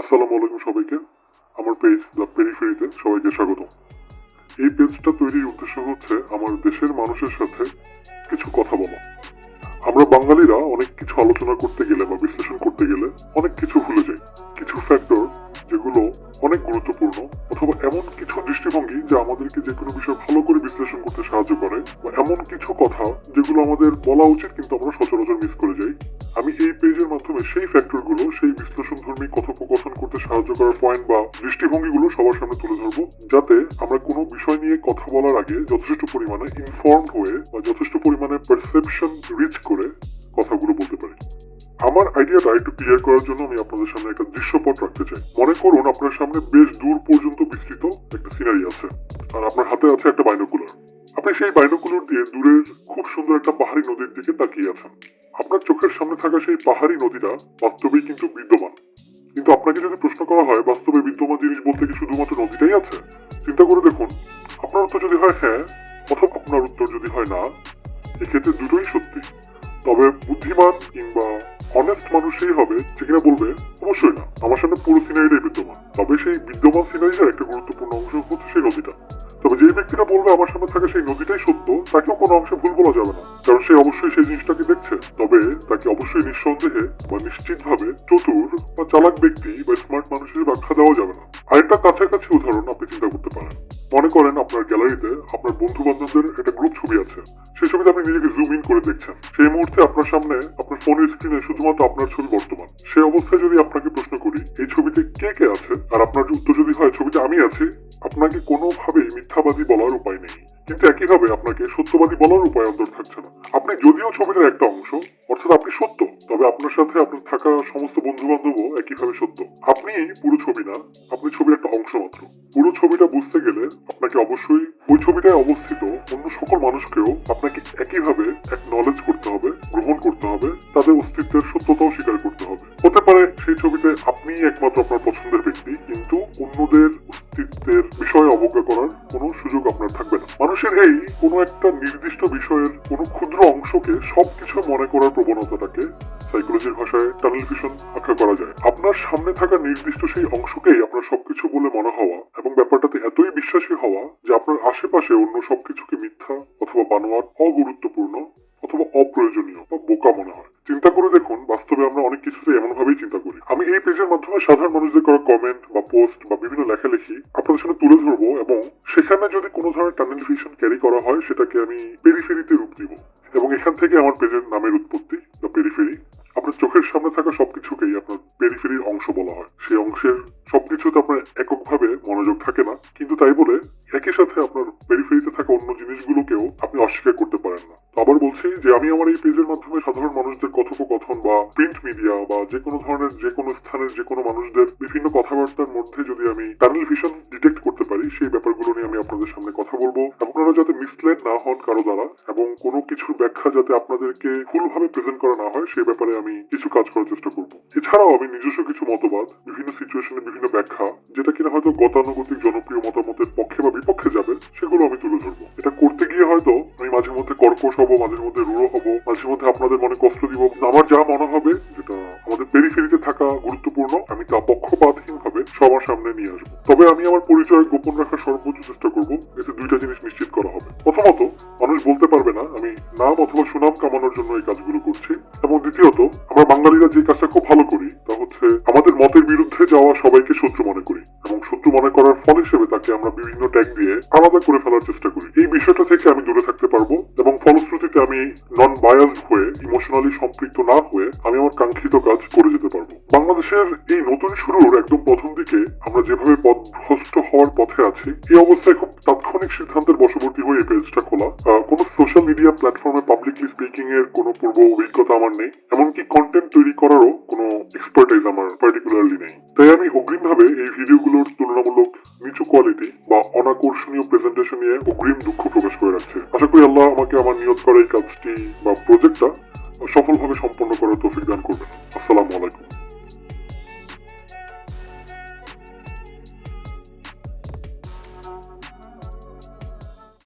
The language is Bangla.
আসসালামু আলাইকুম সবাইকে। আমার পেজ দ্য পেরিফেরিতে সবাইকে স্বাগত এই পেজটা তৈরির উদ্দেশ্য হচ্ছে আমার দেশের মানুষের সাথে কিছু কথা বলা। আমরা বাঙালিরা অনেক কিছু আলোচনা করতে গেলে বা বিশ্লেষণ করতে গেলে অনেক কিছু ভুলে যাই। কিছু ফ্যাক্টর যেগুলো অনেক গুরুত্বপূর্ণ অথবা এমন কিছু দৃষ্টিভঙ্গি যা আমাদেরকে যে কোনো বিষয় ভালো করে বিশ্লেষণ করতে সাহায্য করে বা এমন কিছু কথা যেগুলো আমাদের বলা উচিত কিন্তু আমরা সচরাচর মিস করে যাই। আমি এই পেজের মাধ্যমে সেই ফ্যাক্টরগুলো সেই বিশ্লেষণধর্মী কথোপকথন করতে সাহায্য করার পয়েন্ট বা দৃষ্টিভঙ্গিগুলো সবার সামনে তুলে ধরবো, যাতে আমরা কোনো বিষয় নিয়ে কথা বলার আগে যথেষ্ট পরিমাণে ইনফর্ম হয়ে বা যথেষ্ট পরিমাণে পারসেপশন রিচ করে কথাগুলো বলতে পারি। আমার আইডিয়াটা একটু ক্লিয়ার করার জন্য আমি আপনাদের সামনে একটা দৃশ্যপট রাখতে চাই। মনে করুন আপনার সামনে বেশ দূর পর্যন্ত বিস্তৃত একটা সিনারি আছে। আর আপনার হাতে আছে একটা বাইনোকুলার আপনি সেই বাইনোকুলার দিয়ে দূরের খুব সুন্দর একটা পাহাড়ি নদীর দিকে তাকিয়ে আছেন। আপনার চোখের সামনে থাকা সেই পাহাড়ি নদীটা বাস্তবেই কিন্তু বিদ্যমান। কিন্তু আপনাকে যদি প্রশ্ন করা হয়, বাস্তবে বিদ্যমান জিনিস বলতে কি শুধুমাত্র নদীটাই আছে? চিন্তা করে দেখুন, আপনার উত্তর যদি হয় হ্যাঁ অথবা আপনার উত্তর যদি হয় না, এক্ষেত্রে দুটোই সত্যি। তবে বুদ্ধিমান কিংবা অনেস্ট মানুষই হবে, যে কিনা বলবে, অবশ্যই না, আমার সামনে পুরো সিনারিটাই বিদ্যমান তবে সেই বিদ্যমান সিনারিটার একটা গুরুত্বপূর্ণ অংশ হচ্ছে সেই নদীটা। তবে যে ব্যক্তিটা বলবে আমার সামনে থাকা সেই নদীটাই সত্য, তাকেও কোনো অংশে ভুল বলা যাবে না। কারণ সে অবশ্যই সেই জিনিসটাকে দেখছে? তবে তাকে অবশ্যই নিঃসন্দেহে বা নিশ্চিতভাবে চতুর বা চালাক ব্যক্তি বা স্মার্ট মানুষের ব্যাখ্যা দেওয়া যাবে না। আরেকটা কাছাকাছি উদাহরণ আপনি চিন্তা করতে পারেন। মনে করেন আপনার গ্যালারিতে আপনার বন্ধু বান্ধবদের একটা গ্রুপ ছবি আছে। সেই ছবিতে আপনি নিজেকে জুম ইন করে দেখছেন। সেই মুহূর্তে আপনার সামনে আপনার ফোনের স্ক্রিনে শুধুমাত্র আপনার ছবি বর্তমান। সেই অবস্থায় যদি আপনাকে প্রশ্ন করি, এই ছবিতে কে কে আছে? আর আপনার উত্তর যদি হয়, ছবিতে আমি আছি, আপনাকে কোনোভাবেই মিথ্যাবাদী বলার উপায় নেই। কিন্তু একইভাবে আপনাকে সত্যবাদী বলার উপায় অন্তর থাকছে না। আপনি যদিও ছবিটার একটা অংশ, অর্থাৎ আপনি সত্য তবে আপনার সাথে আপনার থাকা সমস্ত বন্ধু বান্ধবও একইভাবে সত্য। আপনি পুরো ছবি না, আপনি ছবির একটা অংশ মাত্র। পুরো ছবিটা বুঝতে গেলে আপনাকে অবশ্যই ওই ছবিটায় অবস্থিত অন্য সকল মানুষকেও আপনাকে একইভাবে এক নলেজ করতে হবে, গ্রহণ করতে হবে, তাদের অস্তিত্বের সত্যতাও স্বীকার করতে হবে। হতে পারে সেই ছবিতে আপনি একমাত্র আপনার পছন্দের ব্যক্তি, কিন্তু অন্যদের অস্তিত্বের বিষয়ে অবজ্ঞা করার কোনো সুযোগ আপনার থাকবে না। মানুষের এই কোনো একটা নির্দিষ্ট বিষয়ের কোনো ক্ষুদ্র অংশকে সবকিছু মনে করার প্রবণতাটাকে সাইকোলজির ভাষায় টানেল ভিশন আখ্যা করা যায়। আপনার সামনে থাকা নির্দিষ্ট সেই অংশকেই আপনার সবকিছু বলে মনে হওয়া এবং ব্যাপারটাতে এতই বিশ্বাসী হওয়া যে আপনার আশেপাশে অন্য সবকিছুকে মিথ্যা অথবা বানোয়ার অগুরুত্বপূর্ণ অথবা অপ্রয়োজনীয়, বা বোকা মনে হয়। চিন্তা করে দেখুন, বাস্তবে আমরা অনেক কিছুতে এমন ভাবেই চিন্তা করি। আমি এই পেজের মাধ্যমে সাধারণ মানুষদের করা কমেন্ট বা পোস্ট বা বিভিন্ন লেখালেখি আপনাদের সামনে তুলে ধরবো এবং সেখানে যদি কোনো ধরনের টানেল ভিশন ক্যারি করা হয়, সেটাকে আমি পেরিফেরিতে রূপ দিব। এবং এখান থেকে আমার পেজের নামের উৎপত্তি বা পেরিফেরি আপনার চোখের সামনে থাকা সবকিছুকেই আপনার পেরিফেরির অংশ বলা হয়। সেই অংশের সবকিছুতে আপনার এককভাবে মনোযোগ থাকে না। কিন্তু তাই বলে একই সাথে আপনার পেরিফেরিতে থাকা অন্য জিনিসগুলোকেও আপনি অস্বীকার করতে পারেন না। আবার বলছি যে আমি আমার এই পেজের মাধ্যমে সাধারণ মানুষদের কথোপকথন বা প্রিন্ট মিডিয়া বা যে কোনো ধরনের যে কোনো স্থানের যে কোনো মানুষদের বিভিন্ন কথাবার্তার মধ্যে যদি আমি টানেল ভিশন ডিটেক্ট করতে পারি, সেই ব্যাপারগুলো নিয়ে আমি আপনাদের সামনে কথা বলব। আপনারা যাতে মিসলেড না হন কারও দ্বারা এবং কোনো কিছুর ব্যাখ্যা যাতে আপনাদেরকে ভুলভাবে প্রেজেন্ট করা না হয়, সেই ব্যাপারে আমি কিছু কাজ করার চেষ্টা করব। এছাড়াও আমি নিজস্ব কিছু মতবাদ, বিভিন্ন সিচুয়েশনে বিভিন্ন ব্যাখ্যা, যেটা কিনা হয়তো গতানুগতিক, জনপ্রিয় মতামতের পক্ষে বা বিপক্ষে যাবে, সেগুলো আমি তুলে ধরবো। এটা করতে গিয়ে হয়তো আমি মাঝে মধ্যে কর্কশ হব, মাঝে মধ্যে রুড়ো হব, মাঝে মধ্যে আপনাদের মনে কষ্ট দিব। আমার যা মনে হবে, যেটা আমাদের পেরিফেরিতে থাকা গুরুত্বপূর্ণ, আমি তা পক্ষপাতহীন ভাবে সবার সামনে নিয়ে আসব। তবে আমি আমার পরিচয় গোপন রাখার সর্বোচ্চ চেষ্টা করব, এতে দুইটা জিনিস নিশ্চিত করা হবে। প্রথমত, মানুষ বলতে পারবে না আমি নাম অথবা সুনাম কামানোর জন্য এই কাজগুলো করছি। এবং দ্বিতীয়ত, আমরা বাঙালিরা যে কাজটা খুব ভালো করি, তা হচ্ছে আমাদের মতের বিরুদ্ধে যাওয়া সবাইকে শত্রু মনে করি। এবং শত্রু মনে করার ফল হিসেবে তাকে আমরা বিভিন্ন ট্যাগ দিয়ে আলাদা করে ফেলার চেষ্টা করি। এই বিষয়টা থেকে আমি দূরে থাকতে পারব এবং ফলশ্রুতিতে আমি নন বায়াসড হয়ে ইমোশনালি সম্পৃক্ত না হয়ে, আমি আমার কাঙ্ক্ষিত কাজ করে যেতে পারব। বাংলাদেশের এই নতুন শুরুর একদম প্রথম দিকে আমরা যেভাবে পথভ্রষ্ট হওয়ার পথে আছি, এই অবস্থায় খুব তাৎক্ষণিক সিদ্ধান্তের বশবর্তী হয়ে এই পেজটা খোলা। কোনো সোশ্যাল মিডিয়া প্ল্যাটফর্মে পাবলিকলি স্পিকিং এর কোনো পূর্ব অভিজ্ঞতা আমার নেই, এমনকি কন্টেন্ট তৈরি করারও কোনো এক্সপার্টাইজ আমার পার্টিকুলারলি নেই। তাই আমি অগ্রিমভাবে এই ভিডিওগুলোর তুলনামূলক নিচু কোয়ালিটি বা অনাকর্ষণীয় প্রেজেন্টেশন নিয়ে অগ্রিম দুঃখ প্রকাশ করে রাখছে। আশা করি আল্লাহ আমাকে আমার নিয়ত করা এই কাজটি বা প্রজেক্টটা সফলভাবে সম্পন্ন করার তৌফিক দান করবেন। আসসালামু আলাইকুম।